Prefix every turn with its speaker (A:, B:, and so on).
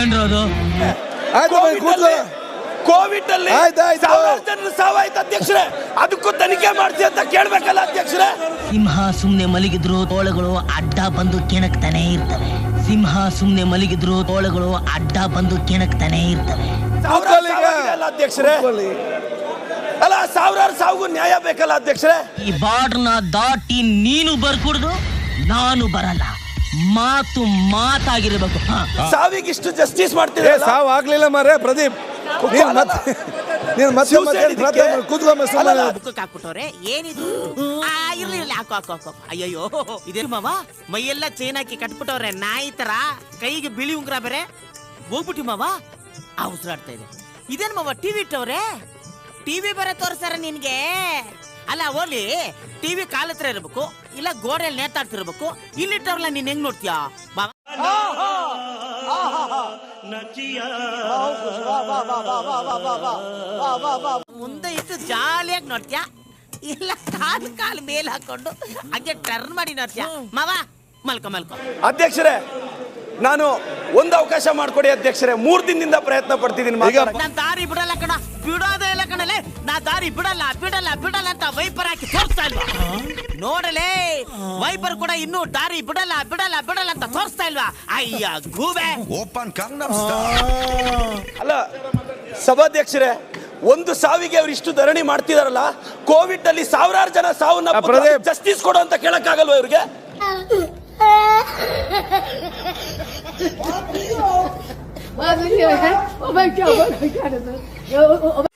A: ಏನ್ರ ಅದು.
B: ಕೋವಿಡ್ ಅಲ್ಲಿ
C: ಆಯ್ತು, ಆಯ್ತು.
B: ಸಾವಿರಾರು ಜನರು ಸಾವಾಯ್ತು ಅಧ್ಯಕ್ಷರೇ. ಅದಕ್ಕೂ ತನಿಖೆ ಮಾಡ್ತಿ ಅಂತ ಕೇಳ್ಬೇಕಲ್ಲ ಅಧ್ಯಕ್ಷರೇ?
A: ಸಿಂಹ ಸುಮ್ನೆ ಮಲಗಿದ್ರು ತೋಳಗಳು ಅಡ್ಡ ಬಂದು ಕೆಣಕ್ತಾನೆ ಇರ್ತವೆ. ಸಿಂಹ ಸುಮ್ನೆ ಮಲಗಿದ್ರು ತೋಳಗಳು ಅಡ್ಡ ಬಂದು ಕೆಣಕ್ತಾನೆ ಇರ್ತವೆ.
B: ಸಾವಿರಾರು
C: ಕೂತ್ಕೊಳ್ಳಿ ಈಗ.
B: ಸಾವಾಗಿದೆ ಅಲ್ಲ ಅಧ್ಯಕ್ಷರೇ?
C: ಕೂತ್ಕೊಳ್ಳಿ.
B: ಅಲ್ಲ ಸಾವಿರಾರು ಸಾವು ನ್ಯಾಯ ಬೇಕಲ್ಲ ಅಧ್ಯಕ್ಷರೇ?
A: ಈ ಬಾರ್ಡ್ನ ದಾಟಿ ನೀನು ಬರ್ಕೂಡ್ದು ನಾನು ಬರಲ್ಲ. ಮಾತು ಮಾತಾಗಿರ್ಬೇಕು.
B: ಸಾವಿಗೆ ಇಷ್ಟು ಜಸ್ಟಿಸ್
C: ಮಾಡ್ತೀರಿ
B: ಮಾಡ್ತಿದ್ರೆ
C: ಸಾವು ಆಗ್ಲಿಲ್ಲ ಮಾರೇ ಪ್ರದೀಪ್. ನೀನ್ ಮತ್ತೆ ನೀನ್ ಮತ್ತೆ ಮತ್ತೆ ಕೂತ್ಕೊಂಬ
D: ಬುಕ್ಕಕ್ಕೆ ಹಾಕ್ಬಿಟ್ಟವ್ರೆ ಏನಿದು? ಆ ಇರ್ಲಿ ಇರ್ಲಿ ಹಾಕು ಹಾಕು ಹಾಕು ಅಯ್ಯಯ್ಯೋ ಇದೇನು ಮಾವ? ಮೈಯೆಲ್ಲ ಚೈನ್ ಹಾಕಿ ಕಟ್ಬಿಟ್ಟವ್ರೆ ನಾಯಿ ತರ ಕೈಗೆ ಬಿಳಿ ಉಂಗ್ರ ಬೇರೆ. ಹೋಗ್ಬಿಟ್ಟಿ ಮಾವ. ಆ ಉಸಿರಾಡ್ತಾ ಇದೆ. ಇದೇನ್ ಮಾವ ಟಿವಿ ಇಟ್ಟವ್ರೆ? ಟಿವಿ ಬರ ತೋರ್ಸಾರ ನಿನ್ಗೆ. ಅಲ್ಲ ಓಲಿ ಟಿವಿ ಕಾಲ ಹತ್ರ ಇರ್ಬೇಕು ಇಲ್ಲ ಗೋಡೆಯಲ್ಲಿ ನೇತಾಡ್ತಿರ್ಬೇಕು ಇಲ್ಲಿಟ್ಟವ್ರಲ್ಲ ನೀನ್ ಹೆಂಗ್ ನೋಡ್ತೀಯಾ? ಮುಂದೆ ಇಟ್ಟು ಜಾಲಿಯಾಗಿ ನೋಡ್ತೀಯಾ? ಇಲ್ಲ ಕಾಲ್ ಕಾಲ್ ಮೇಲ್ ಹಾಕೊಂಡು ಹಂಗೆ ಟರ್ನ್ ಮಾಡಿ ನೋಡ್ತೀಯಾ? ಮಾವ ಮಲ್ಕ ಮಲ್ಕ.
B: ಅಧ್ಯಕ್ಷರೇ ನಾನು ಒಂದು ಅವಕಾಶ ಮಾಡ್ಕೊಡಿ ಅಧ್ಯಕ್ಷರೇ. ಮೂರ್ ದಿನದಿಂದ ಪ್ರಯತ್ನ ಪಡ್ತಿದ್ದೀನಿ.
D: ನಾನು ದಾರಿ ಬಿಡಲ್ಲ ಕಣ. ಬಿಡೋದೇ ಇಲ್ಲ ನಾ ದಾರಿ ಬಿಡಲ್ಲ ಬಿಡಲ್ಲ ಬಿಡಲ್ಲ ಅಂತ ವೈಪರ್ ಹಾಕಿ ತೋರಿಸ್ತಾ ಇಲ್ವಾ? ನೋಡಲೇ ವೈಪರ್ ಕೂಡ ಇನ್ನೂ ದಾರಿ ಬಿಡಲ್ಲ ಬಿಡಲ್ಲ ಬಿಡಲ್ಲ ಅಂತ ತೋರಿಸ್ತಾ ಇಲ್ವಾ? ಅಯ್ಯ ಗೂಬೆ.
E: ಓಪನ್ ಕಂಗ್ನಮ್ ಸ್ಟಾರ್
B: ಅಲ್ಲ ಸಭಾಧ್ಯಕ್ಷರೇ ಒಂದು ಸಾವಿಗೆ ಅವ್ರು ಇಷ್ಟು ಧರಣಿ ಮಾಡ್ತಿದಾರಲ್ಲ ಕೋವಿಡ್ ಅಲ್ಲಿ ಸಾವಿರಾರು ಜನ ಸಾವನ್ನ. ಜಸ್ಟಿಸ್ ಕೊಡು ಅಂತ ಕೇಳಕ್ಕಾಗಲ್ವ ಇವ್ರಿಗೆ?
F: Oh